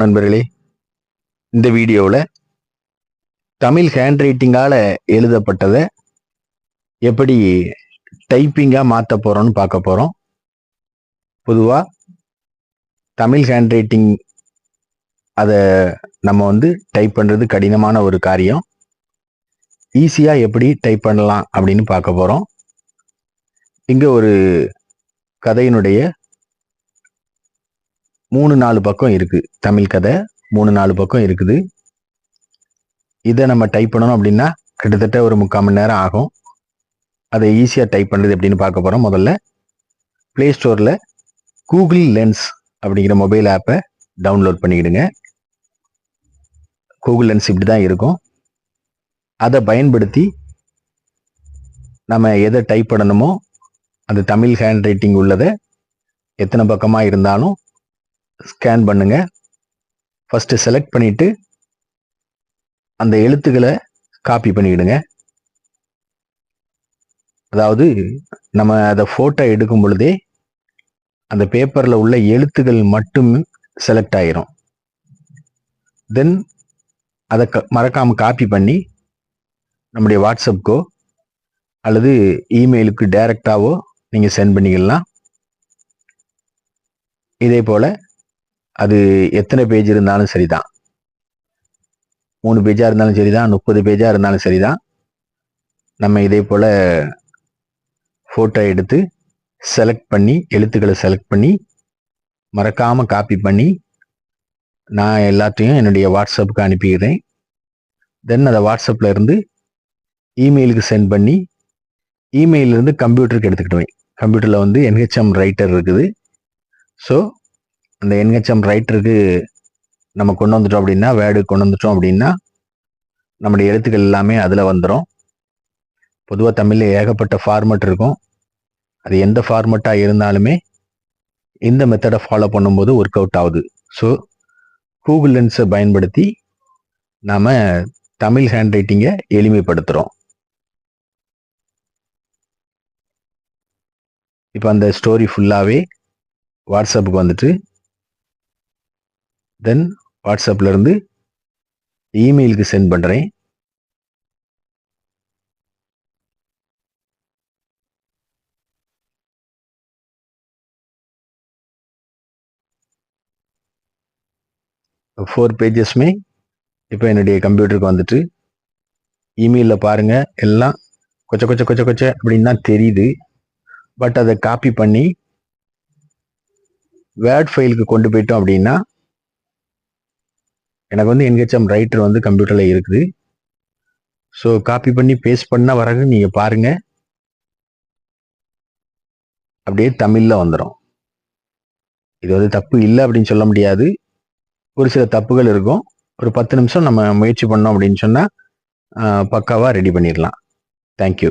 நண்பர்களே இந்த வீடியோவில் தமிழ் ஹேண்ட் ரைட்டிங்கால் எழுதப்பட்டதை எப்படி டைப்பிங்காக மாற்ற போகிறோம்னு பார்க்க போகிறோம் பொதுவாக தமிழ் ஹேண்ட் ரைட்டிங் அதை நம்ம வந்து டைப் பண்ணுறது கடினமான ஒரு காரியம். ஈஸியாக எப்படி டைப் பண்ணலாம் அப்படின்னு பார்க்க போகிறோம் இங்கே ஒரு கதையினுடைய மூணு நாலு பக்கம் இருக்கு. தமிழ் கதை மூணு நாலு பக்கம் இருக்குது. இதை நம்ம டைப் பண்ணணும் அப்படின்னா கிட்டத்தட்ட ஒரு முக்கால் மணி நேரம் ஆகும். அதை ஈஸியாக டைப் பண்ணுறது எப்படின்னு பார்க்க போகிறோம் முதல்ல ப்ளே ஸ்டோரில் கூகுள் லென்ஸ் அப்படிங்கிற மொபைல் ஆப்பை டவுன்லோட் பண்ணிக்கிடுங்க. கூகுள் லென்ஸ் இப்படி தான் இருக்கும். அதை பயன்படுத்தி நம்ம எதை டைப் பண்ணணுமோ அந்த தமிழ் ஹேண்ட் ரைட்டிங் உள்ளதை எத்தனை பக்கமாக இருந்தாலும் ஸ்கேன் பண்ணுங்க. ஃபஸ்ட்டு செலக்ட் பண்ணிட்டு அந்த எழுத்துக்களை காப்பி பண்ணிக்கிடுங்க அதாவது நம்ம அதை ஃபோட்டோ எடுக்கும் பொழுதே அந்த பேப்பரில் உள்ள எழுத்துக்கள் மட்டும் செலக்ட் ஆகிரும் தென் அதை க மறக்காமல் காப்பி பண்ணி நம்முடைய வாட்ஸ்அப்க்கோ அல்லது இமெயிலுக்கு டைரெக்டாவோ நீங்கள் சென்ட் பண்ணிக்கலாம். இதே போல் அது எத்தனை பேஜ் இருந்தாலும் சரிதான். மூணு பேஜாக இருந்தாலும் சரிதான். முப்பது பேஜாக இருந்தாலும் சரிதான். நம்ம இதே போல் ஃபோட்டோ எடுத்து செலக்ட் பண்ணி எழுத்துக்களை செலக்ட் பண்ணி மறக்காமல் காப்பி பண்ணி நான் எல்லாத்தையும் என்னுடைய வாட்ஸ்அப்புக்கு அனுப்பிக்கிறேன் தென் அதை வாட்ஸ்அப்பில் இருந்து இமெயிலுக்கு சென்ட் பண்ணி இமெயிலிருந்து கம்ப்யூட்டருக்கு எடுத்துக்கிட்டுவேன் கம்ப்யூட்டரில் வந்து என்ஹெச்எம் ரைட்டர் இருக்குது. ஸோ அந்த என்ஹெச்எம் ரைட்டருக்கு நம்ம கொண்டு வந்துட்டோம் அப்படின்னா வேர்டு கொண்டு வந்துட்டோம் அப்படின்னா நம்முடைய எழுத்துக்கள் எல்லாமே அதில் வந்துடும் பொதுவாக தமிழில் ஏகப்பட்ட ஃபார்மெட் இருக்கும். அது எந்த ஃபார்மெட்டாக இருந்தாலுமே இந்த மெத்தடை ஃபாலோ பண்ணும்போது ஒர்க் அவுட் ஆகுது ஸோ கூகுள் லென்ஸை பயன்படுத்தி நாம் தமிழ் ஹேண்ட் ரைட்டிங்கை எளிமைப்படுத்துகிறோம் இப்போ அந்த ஸ்டோரி ஃபுல்லாகவே வாட்ஸ்அப்புக்கு வந்துட்டு தென் வாட்ஸ்அப்ல இருந்து இமெயிலுக்கு சென்ட் பண்ணுறேன் ஃபோர் பேஜஸ்மே இப்போ என்னுடைய கம்ப்யூட்டருக்கு வந்துட்டு இமெயிலில் பாருங்கள் எல்லாம் கொச்ச கொச்ச கொச்ச கொச்ச அப்படின்னு தான் தெரியுது. பட் அதை காப்பி பண்ணி வேர்ட் ஃபைலுக்கு கொண்டு போயிட்டோம் அப்படின்னா எனக்கு வந்து என்ஹெச்எம் ரைட்டர் வந்து கம்ப்யூட்டரில் இருக்குது. ஸோ காப்பி பண்ணி பேஸ்ட் பண்ணால் வரகு நீங்கள் பாருங்கள் அப்படியே தமிழில் வந்துடும் இது வந்து தப்பு இல்லை அப்படின்னு சொல்ல முடியாது. ஒரு சில தப்புகள் இருக்கும். ஒரு பத்து நிமிஷம் நம்ம முயற்சி பண்ணோம் அப்படின்னு சொன்னால் பக்காவாக ரெடி பண்ணிடலாம். தேங்க்யூ